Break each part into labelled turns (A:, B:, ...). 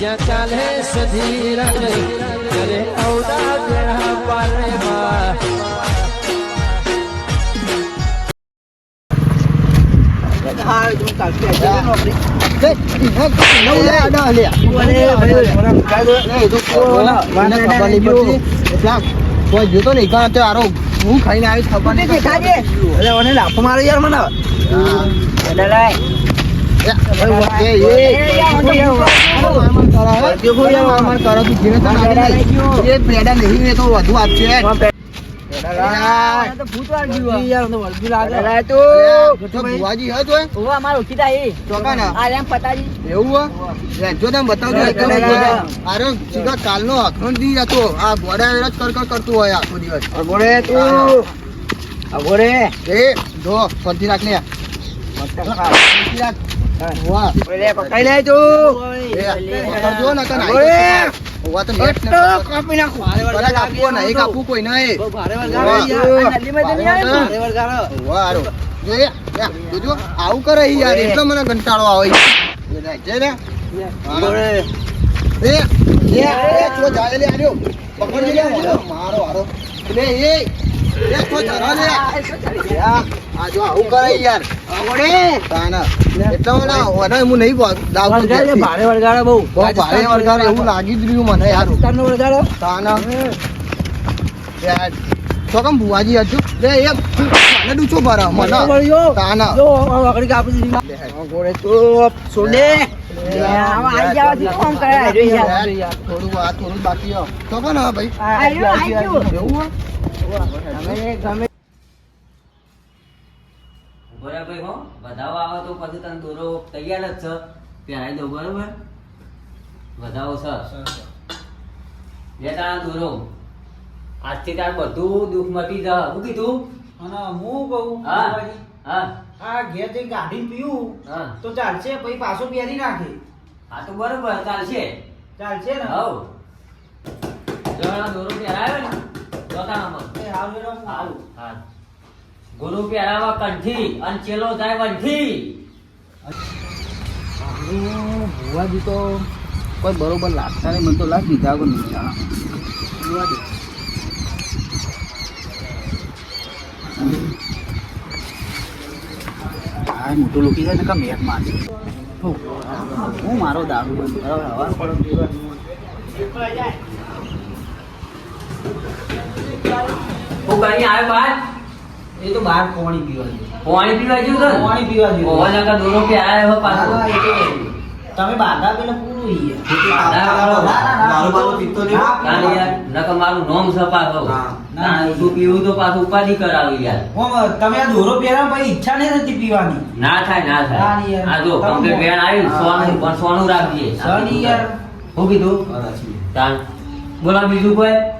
A: જ્યાં ચાલે સધીરજ ત્યારે અવડા બેડા પારે માં
B: જોતો નહીં કારણ તો આરો હું. ખાઈને આવી ખબર નહીં દેખાજે એટલે મને લાફો મારો યાર મને એટલે નો અખંડ દી હતો આ ગોડા વેરા જ કર કર હોય આખો દિવસ
C: અગોરે તું
B: રાખ ને રાખ.
C: પકડી
B: આવું કરે યાર એટલો મને કંટાળો આવે છે. લે, એ, એ, ચો જરા લે. આ, જો આવું કરે યાર. તાના. એટલો મને ઓને હું નહીં બોલ-
C: ભારે વળગાડો બહુ.
B: બહુ ભારે વળગાડે એવું લાગી જ રહ્યું મને યાર.
C: તારનો વળગાડો?
B: તાના. યાર ચોકમ ભુવાજી હજુ? લે એ મને ડૂચો ભરે મને.
C: વળ્યો.
B: તાના.
C: જો વગડી કાપી દીધી ગોળે તો સોલે આવી જાવથી કોમ કરે
B: યાર, થોડું આ થોડું બાકી હો. કોણ ભાઈ. એવું હો?
C: ગમે ગમે
D: બરાબર હો. વધાવો આવે તો પછી તને દોરો તૈયાર જ છે. પહેરાઈ દઉં બરોબર? વધાવો સર. બે તારા દોરો. આજથી તાર બધું દુઃખ મટી જા શું કીધું?
E: અને હું કહું
D: હા હા
E: આ ઘેર જઈને કાઢીને પીવું
D: હા.
E: તો ચાલશે પછી પાછો પહેરી નાખે.
D: હા તો બરોબર ચાલશે.
E: ચાલશે ને?
D: હવ. દોરો પહેરાયો ને જોતાણામાં ગુરુ પહેરાવા કંઠી અને ચેલો થાય વંઠી.
C: ભુવાજી તો કોઈ બરોબર લાગતા નહીં, મને તો લાગ દીધા વગર નહીં જાણા ભુવાજી. આ મોટું લૂકી જાય ને, કે મેઘ મારશે હું મારો દારૂ બંધ બરાબર હવા પડો
D: હું કઈ આવ્યો બાર.
E: એ તો બહાર પાણી પીવા જેવું.
D: પાણી પીવા જેવું છે
E: પાણી પીવા જેવું.
D: ઓવા નકા દોરો પહેરાયો હો પાછો.
E: હા, એ તો તમે બાધા પેલા પૂરું ઈ યાર.
D: ના, ના,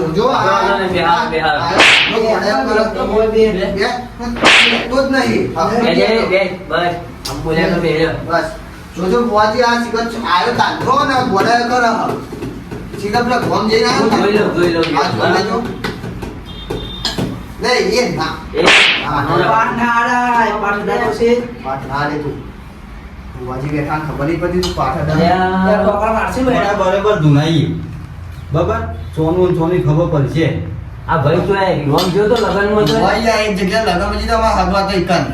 B: જોજો
D: બેહાર.
B: આ
D: બોલ્યા
B: જોજો આયો તાંડરો ને ઘોડા કર સિગર પેલા
D: જોઈ લઉં, જોઈ લઉં.
B: આ જોઈ લેજો એ ના
D: એ
C: પાઠાડા, પાઠાડા છે
B: ના તું બુઆજી બેઠા ખબર નહીં પડતી તું પાઠ
C: ટોકરા મારશે
F: બેટા. બરાબર ધુનાઈ. બરાબર? સોનું સોની ખબર પડશે.
D: આ ભાઈ તો એ રોમ જો તો લગનમાં તો.
B: આ એક જગ્યા લગાવજી તો અમારા હગવા તો ઈકન.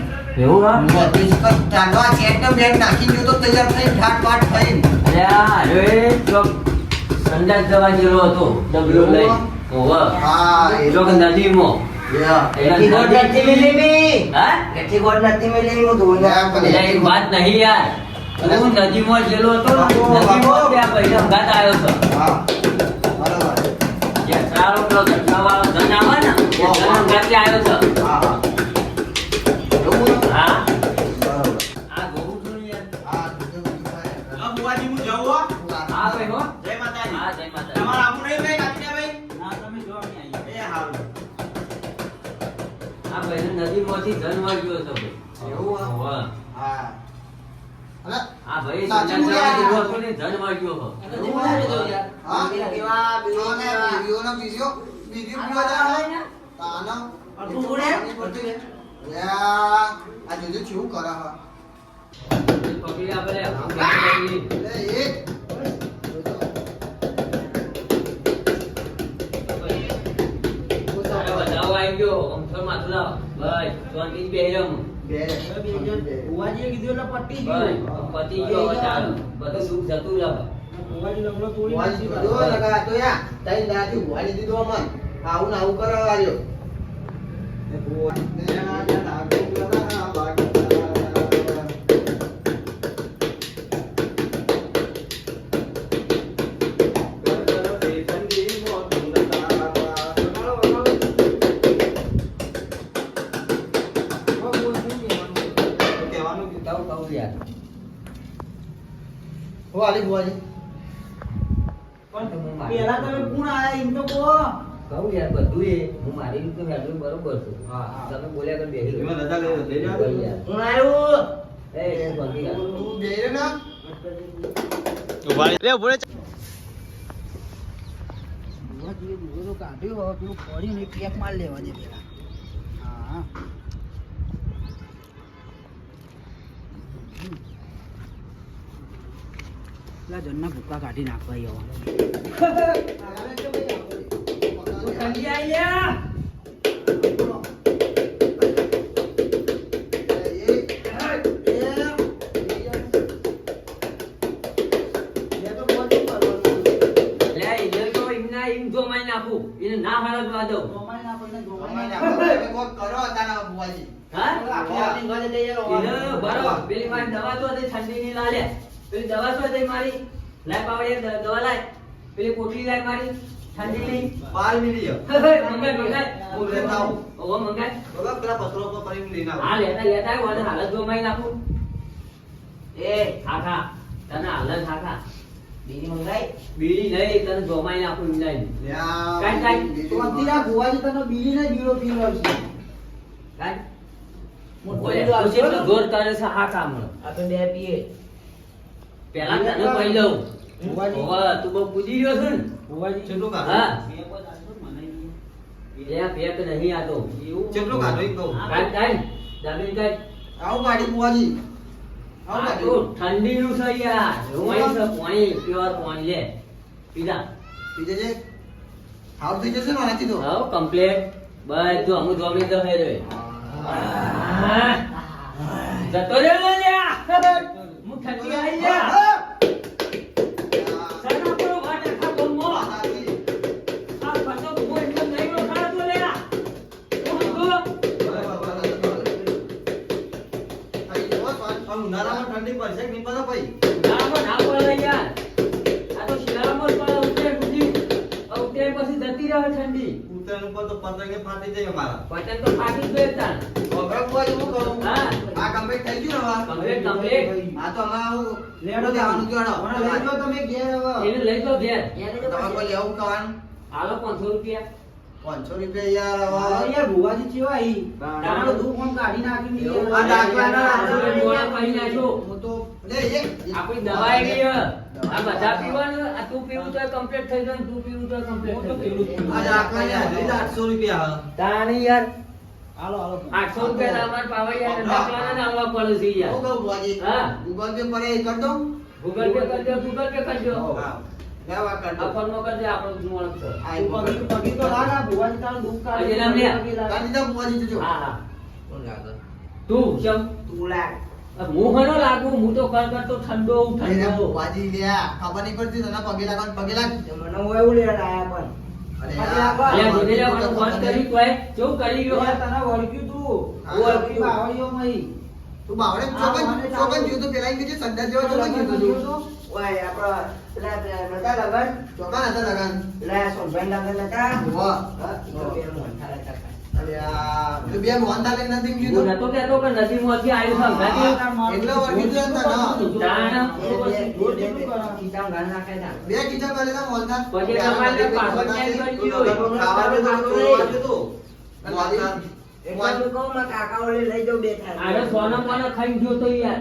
D: એવું હા?
B: તો ને બેટ નાખી ગયો તો તૈયાર થઈને ઠાટ પાટ થઈને.
D: અલ્યા સંડાસ જવા જેલો હતો. ડબલું લઈ. ઓવા.
B: હા, એ
D: ચોક નદીમાં
C: નથી મિલી મી.
D: હા
C: નથી મિલી હું
D: એક વાત નહીં યાર હું નદીમાં જેલો હતો નદીમાં ત્યાં પૈસા અંગાત આવ્યો હતો
B: હા. બરાબર.
D: જે સારો પેલો ધંધાવાળો ધન આવે ને એ ધન અંગાતે આવ્યો હતો
B: હા, હા.
D: હા
B: હા, ભાઈ.
F: હું હો.
D: હા ભાઈ હો
F: જય માતાજી
D: જય
F: તમારે આવું નહીં ભાઈ કાચિયાભાઈ?
E: ના તમે જો અહીં આવીએ.
F: એ હારું.
D: આ નદીમાંથી ધન
B: એવું? હા.
D: ભાઈ
B: સાચું
D: સંન્યાસ
B: બોલ્યા.
D: જેવો હતો ને ધન મળ્યો
B: હા?
E: કેવા, બીજા
B: જોને
E: કેવા.
B: બીડીઓનો બીજો બીજી
E: આ
B: પીવા
E: આવે
B: જાવ
E: ને?
B: તાનો.
E: આ તું જોડે?
B: યા આ જોજો કેવું કરે હા.
D: પકડી આપણે. બસ હું.
E: કીધું એટલે પટી ગયું.
D: પતી ગયો હવે બધું સુખ જતું રહે.
E: ભુવાજી લગડો તોડી નાખી.
B: જો લગા તો યા તઈ દાદી વાજી દીધો અમન. આવું ને આવું કરવા વાળ્યો
F: કહેવાનું કે
D: કહું કહું યાર
B: હો આલી બુવાજી
E: પેલા તમે કોણ આયા? એમ તો કહો.
D: કહું યાર બધું એ હું મારી રીતે હેડલું બરોબર છું.
F: હા, હા.
D: તમે બોલ્યા કર બેહી
F: એમાં રજા લઈ લઈ જાઓ.
D: ભાઈ યાર.
E: આવ્યું
D: એ તું
B: તું બેરે ના.
E: દોરો કાઢ્યો હવે પેલું ફોડીને નહીં પેક માર લેવા દે પેલા. હા. પેલા જણના ભૂકા કાઢી નાખવા
D: આવ્યો એને ના હળગવા? પેલી મારી દવા તો ઠંડી ની લાલે. પેલી દવા શું થઈ મારી. લાય પાવડી દવા લાય. પેલી કોટલી લાય મારી. ઠંડીની.
F: બાર મિલી જાઓ.
D: મંગાય, મંગાય.
F: હું લેતા આવું.
D: ઓહો, મંગાય.
F: બરાબર, પેલા પથરો પર પડીને લઈને આવો.
D: હા, લેતા લેતા આવ્યો. અને હાલત જો નાખું. એ, ખાખા. તને હાલત ખાખા.
E: બીજી મંગાઈ
D: બીડી નહીં, તને જોમાઈ નાખું એમ નહીં. કાંઈ, કાંઈ.
E: તો અત્યારે આ તને બીડી ને બીડો પીવડાવશે
D: કાંઈ?
E: મોટો
D: ઓય,
E: બીડો
D: તું
E: આવશે
D: કેટલો જોર કરે છે આ કામ
E: આ તો બે પીએ
D: પેલા તને કહી દઉં તું બહુ કૂદી રહ્યો છે ને?
F: કાઢો?
D: હા. પેક નહીં આતો.
F: કાઢો કહું.
B: આવું બુવાજી
D: તો
B: ગાડી
D: છે યાર. રોવાય છે પાણી પ્યોર પાણી લે. પીધા.
B: બીજે જે હાવ થઈ જશે ને તો?
D: હાવ કમ્પ્લેટ બધું અમુક જોમી તો હે જતો રે લ્યા. હું ઠંડી આવી લ્યા.
F: ઠંડી પડશે કે નહીં પડે ભાઈ?
D: નામાં ના પડે યાર આ તો શિયાળામાં પડે ઉત્તરાયણ સુધી. ઉત્તરાયણ પછી જતી રહે ઠંડી.
F: ઉત્તરાયણ ઉપર તો પતંગે ફાટી જાય અમારા.
D: પતંગ તો ફાટી જ ગઈ તાણ
B: કોઈ હું કરું?
D: હા.
B: આ કમ્પ્લીટ થઈ ગયું ને હવે?
D: કમ્પ્લેટ કમ્પ્લેટ
B: આ તો અમે આવું
E: લેડો
B: દેવાનું કહેવાનો.
E: મને લઈ જાઓ તમે ઘેર હવે.
D: એને લઈ જાઓ ઘેર.
B: તમારે કોઈ લેવું કહેવાનું
D: હાલો પાંચસો રૂપિયા.
B: પાંચસો રૂપિયા યાર
E: યાર ભુવાજી ઈ કાઢી નાખી
B: આ દાખલાના
D: આપણે નાખ્યો.
B: હું તો લે એ
D: આપણી દવા એવી આ બધા પીવાનું આ તું પીવું તો કમ્પ્લીટ થઈ જાય તું પીવું તો કમ્પ્લીટ થઈ જાય.
F: આ દાખલાની હાજરી 800 રૂપિયા
D: તાણી યાર.
E: હાલો
D: રૂપિયા અમારે પાવડિયા દાખલાના ના આવવા પડે છે યાર. હા.
B: ગૂગલ પે પર એ કરી
D: ગૂગલ પે કરજો ગૂગલ પે કરજો.
F: હા.
B: લેવા કરી
D: આ
B: દઉં
D: આપણો મોણસ છે
E: પગી પગી તો લાગ ભુવાજી તારું દુઃખ
D: હજી
E: કાઢી
D: રમ્યા.
B: કાઢી દઉં બુવાજી જજો
D: હા હા.
F: કોણ લાગે?
D: તું
E: લાગ.
D: લાગુ હું કર કર તો ઠંડો
B: ખબર નહીં પડતી તને પગે લાગવાનું પગે લાગ.
E: મને હું એવું લેટ આયા પણ તું
B: ચોકન ચોકન જોયું પેલા ચોકન જોયું
E: જોયું
B: તું
E: તું? ઓય, આપણા પેલા- પેલા નતા લગન?
B: ચોકન હતા લગન
E: પેલા સોનભાઈ લગન નતા?
B: વાહ.
E: હા, ઈ તો પેલું મોહનથાળ હતા કાંઈ.
B: અરે આ પેલું બે મોહનથાળ લઈને નથી
D: હું
B: કીધું
D: નતો કહેતો કે નદીમાંથી આવ્યું છે અંગાથી.
B: એટલો વળગી ગયો હતો ને.
E: કહું કાકા ઓલે લઈ જાઉં બે થાય
D: આને સોના મોના ખાઈ ગયો તો યાર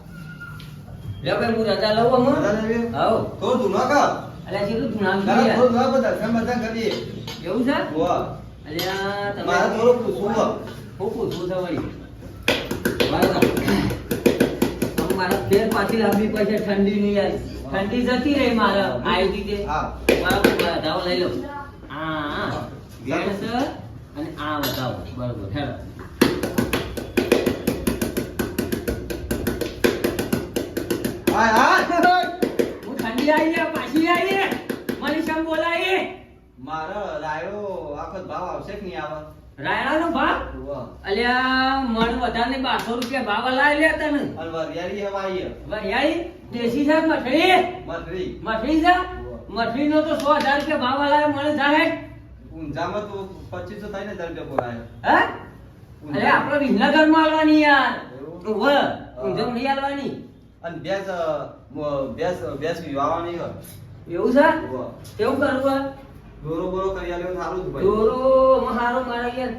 D: લે ભાઈ હું રજા લઉં હમણાં
B: રજા લેવી?
D: હાઉ
F: થોડું ધૂનો કર
D: અલ્યા કેટલું જુનામ
F: તારા
D: યાર
F: થોડું બધા કેમ બધા કરીએ.
D: એવું છે?
F: વાહ.
D: અલ્યા તમે
F: મારે થોડું પૂછવું
D: હું પૂછવું છે ભાઈ બરાબર હવે ફેર પાછી લાવવી પડશે ઠંડી ની યાર. ઠંડી જતી રહી મારે આવી રીતે
F: હા.
D: બરાબર બધાઓ લઈ લો. હા હા. ગેસ અને આ બતાવો. બરોબર
F: હાય હાય
D: હું ઠંડી આવી છે પાછી આવી છે મનીષમ બોલાવી
F: મારે રાયો આખો ભાવ આવશે કે નહીં આવે?
D: રાયડાનો ભાવ? અલ્યા મણ વધારે બારસો રૂપિયા ભાવ લાવી લે તને.
F: વરિયાળી હવે
D: વરિયાળી? દેશી છે મઠડી
F: મથરી
D: મઠડી છે? મઠડી નો તો સો હજાર રૂપિયા ભાવ લાવે મળે જાહે
F: ઊંઝામાં તો પચીસો થાય ને
D: હે? અરે આપણે વિસનગરમાં આવવાની યાર.
F: એવું?
D: વ નહીં આવવાની
F: અને બેસ ભેંસ ભેંસ હોય.
D: એવું છે. કેવું કરવું?
F: દોરો બોરો કરી આલ્યો સારું જ ભાઈ.
D: દોરો મહારો મારા યાર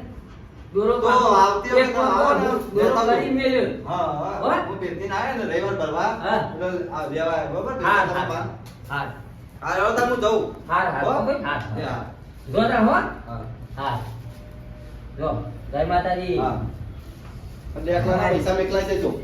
D: દોરો
F: તો આવતી વખતે
D: દોરો કરી મેલ્યો.
F: હા હા. હું? પેતી ના આવ્યો ને રવિવાર ભરવા. એટલે આ વ્યવહાર બરોબર
D: હા હા. હા
F: હા હવે તમે જઉં.
D: હા હા? ભાઈ હા.
F: જો
D: તા
F: હો?
D: હા. જો જય માતાજી.
F: હા. અને એકલા પૈસા મેકલા છે તું